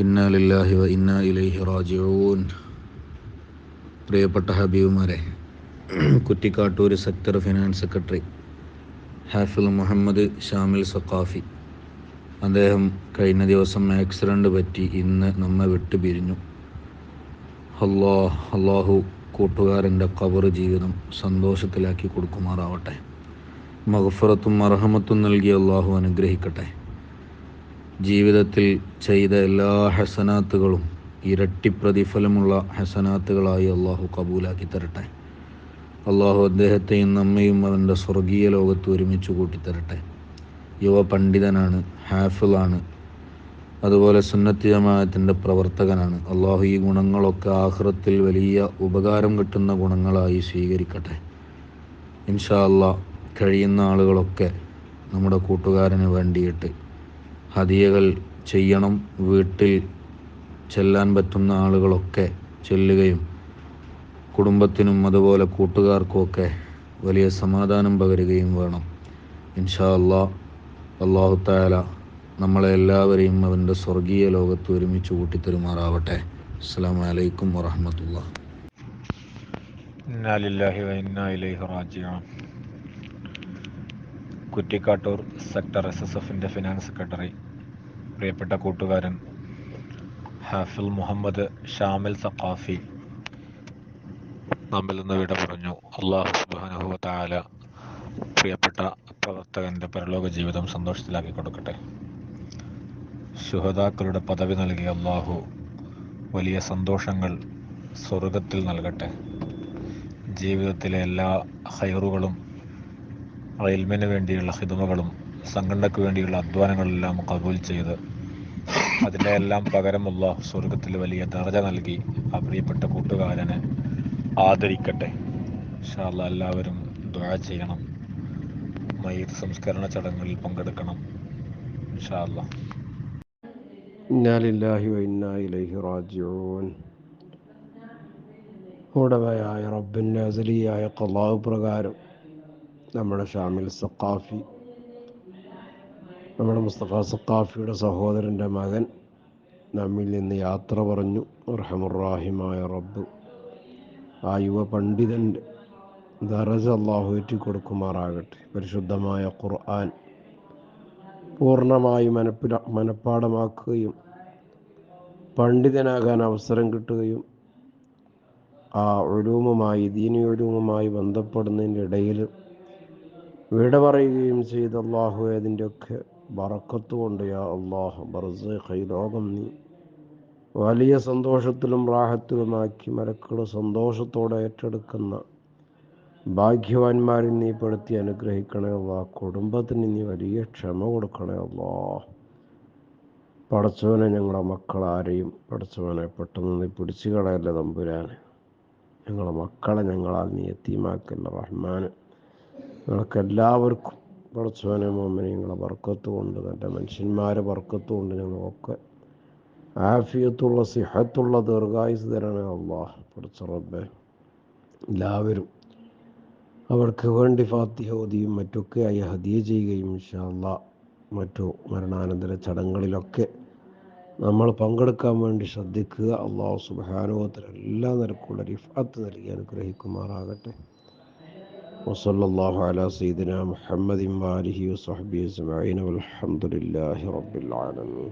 ഇന്ന ലില്ലാഹി വ ഇന്ന ഇലൈഹി റാജിഊൻ പ്രിയപ്പെട്ട ഹബീബുമാരെ Kuttikkattoor sector finance secretary Hafil Muhammad Shamil Saqafi. അദ്ദേഹം കഴിഞ്ഞ ദിവസം ആക്സിഡന്റ് പറ്റി ഇന്ന് നമ്മെ വിട്ടു പിരിഞ്ഞു. അല്ലാ അള്ളാഹു കൂട്ടുകാരന്റെ കബർ ജീവിതം സന്തോഷത്തിലാക്കി കൊടുക്കുമാറാവട്ടെ. മഹഫറത്തും അർഹമത്തും നൽകി അള്ളാഹു അനുഗ്രഹിക്കട്ടെ. ജീവിതത്തിൽ ചെയ്ത എല്ലാ ഹസനാത്തുകളും ഇരട്ടി പ്രതിഫലമുള്ള ഹസനാത്തുകളായി അള്ളാഹു കബൂലാക്കി തരട്ടെ. അള്ളാഹു അദ്ദേഹത്തെയും നമ്മയും അവന്റെ സ്വർഗീയ ലോകത്ത് ഒരുമിച്ച് കൂട്ടിത്തരട്ടെ. യുവ പണ്ഡിതനാണ് ഹാഫിളാണ്. അതുപോലെ സുന്നത്തി ജമാഅത്തിന്റെ പ്രവർത്തകനാണ്. അള്ളാഹു ഈ ഗുണങ്ങളൊക്കെ ആഹ്റത്തിൽ വലിയ ഉപകാരം കിട്ടുന്ന ഗുണങ്ങളായി സ്വീകരിക്കട്ടെ. ഇൻഷാ അള്ളാ കഴിയുന്ന ആളുകളൊക്കെ നമ്മുടെ കൂട്ടുകാരന് വേണ്ടിയിട്ട് ഹദിയകൾ ചെയ്യണം വീട്ടിൽ ചെല്ലാൻ പറ്റുന്ന ആളുകളൊക്കെ ചെല്ലുകയും കുടുംബത്തിനും അതുപോലെ കൂട്ടുകാർക്കുമൊക്കെ വലിയ സമാധാനം പകരുകയും വേണം. ഇൻഷാ അല്ലാ അള്ളാഹു താല നമ്മളെ എല്ലാവരെയും അവന്റെ സ്വർഗീയ ലോകത്ത് ഒരുമിച്ച് കൂട്ടിത്തരുമാറാവട്ടെ. അസ്സാം വലൈക്കും വറഹമത്തുള്ള. കുറ്റിക്കാട്ടൂർ സെക്ടർ എസ് എസ് എഫിന്റെ ഫിനാൻസ് സെക്രട്ടറി പ്രിയപ്പെട്ട കൂട്ടുകാരൻ ഹാഫിൽ മുഹമ്മദ് ഷാമിൽ സഖാഫി നമ്മിൽ നിന്ന് വിട പറഞ്ഞു. അള്ളാഹു സുബാനഹു താല പ്രിയപ്പെട്ട പ്രവർത്തകന്റെ പരലോക ജീവിതം സന്തോഷത്തിലാക്കി കൊടുക്കട്ടെ. ശുഹതാക്കളുടെ പദവി നൽകിയ അള്ളാഹു വലിയ സന്തോഷങ്ങൾ സ്വർഗത്തിൽ നൽകട്ടെ. ജീവിതത്തിലെ എല്ലാ ഹൈറുകളും റെയിൽമിന് വേണ്ടിയുള്ള ഹിതമകളും സംഘടനയ്ക്ക് വേണ്ടിയുള്ള അധ്വാനങ്ങളെല്ലാം കബൂൽ ചെയ്ത് അതിന്റെ എല്ലാം പകരമുള്ള സ്വർഗത്തിൽ വലിയ ദർജ നൽകി ആ പ്രിയപ്പെട്ട കൂട്ടുകാരനെ ആദരിക്കട്ടെ. ഇൻഷാല്ല എല്ലാവരും ദുഴ ചെയ്യണം. മയ്യത്ത് സംസ്കരണ ചടങ്ങുകളിൽ പങ്കെടുക്കണം. ഇൻഷാല്ല ഇലൈഹി റാജിഊൻ. ഉടമയായ റബ്ബിന്റെ അസലിയായ കലാവ് പ്രകാരം നമ്മുടെ ഷാമിൽ സഖാഫി നമ്മുടെ മുസ്തഫ സഖാഫിയുടെ സഹോദരന്റെ മകൻ നമ്മിൽ നിന്ന് യാത്ര പറഞ്ഞു. റഹമുറാഹിമായ റബ്ബ് ആ യുവ പണ്ഡിതന്റെ ദറജ അള്ളാഹു ഏറ്റിക്കൊടുക്കുമാറാകട്ടെ. പരിശുദ്ധമായ ഖുർആൻ പൂർണമായി മനപ്പില മനപ്പാടമാക്കുകയും പണ്ഡിതനാകാൻ അവസരം കിട്ടുകയും ആ ഒഴിവുമായി ദീനി ഒരൂമുമായി ബന്ധപ്പെടുന്നതിന്റെ ഇടയിൽ വിട പറയുകയും ചെയ്ത അള്ളാഹു അതിന്റെയൊക്കെ ബറക്കത്ത് കൊണ്ട് യാ അള്ളാഹ് ബർസൈ ലോകം നീ വലിയ സന്തോഷത്തിലും റാഹത്തിലുമാക്കി മലക്കൾ സന്തോഷത്തോടെ ഏറ്റെടുക്കുന്ന ഭാഗ്യവാന്മാരിൽ നീ പെടുത്തി അനുഗ്രഹിക്കണേ അള്ളാ കുടുംബത്തിന് നീ വലിയ ക്ഷമ കൊടുക്കണേ അള്ളാ പടച്ചവനെ ഞങ്ങളെ മക്കളാരെയും പടച്ചവനെ പെട്ടെന്ന് നീ പിടിച്ചു കളയല്ല തമ്പുരാന്. ഞങ്ങളെ മക്കളെ ഞങ്ങളാൽ നീ എത്തിമാക്കല്ല റഹ്മാന്. ഞങ്ങൾക്ക് എല്ലാവർക്കും പടച്ചവനെ മോമനെ നിങ്ങളെ വർക്കത്ത് കൊണ്ട് തന്റെ മനുഷ്യന്മാരെ വർക്കത്ത് കൊണ്ട് ഞങ്ങളൊക്കെ ആഫിയത്തുള്ള സിഹത്തുള്ള ദീർഘായുസ് തരണേ അള്ളാഹ്. പടച്ച റബ്ബെ എല്ലാവരും അവർക്ക് വേണ്ടി ഫാത്തിഹ ഓതിയും മറ്റൊക്കെയായി ഹദിയ ചെയ്യുകയും ഇൻഷാല്ല മറ്റു മരണാനന്തര ചടങ്ങുകളിലൊക്കെ നമ്മൾ പങ്കെടുക്കാൻ വേണ്ടി ശ്രദ്ധിക്കുക. അള്ളാഹു സുബാനുഭവത്തിൽ എല്ലാ നിരക്കുള്ള റിഫാത്ത് നൽകി അനുഗ്രഹിക്കുമാറാകട്ടെ. വസല്ലാഹു അല സീദന മുഹമ്മദ് വാലിഹി വസ്ഹബി അജ്മഈൻ വൽഹംദുലില്ലാഹി റബ്ബിൽ ആലമീൻ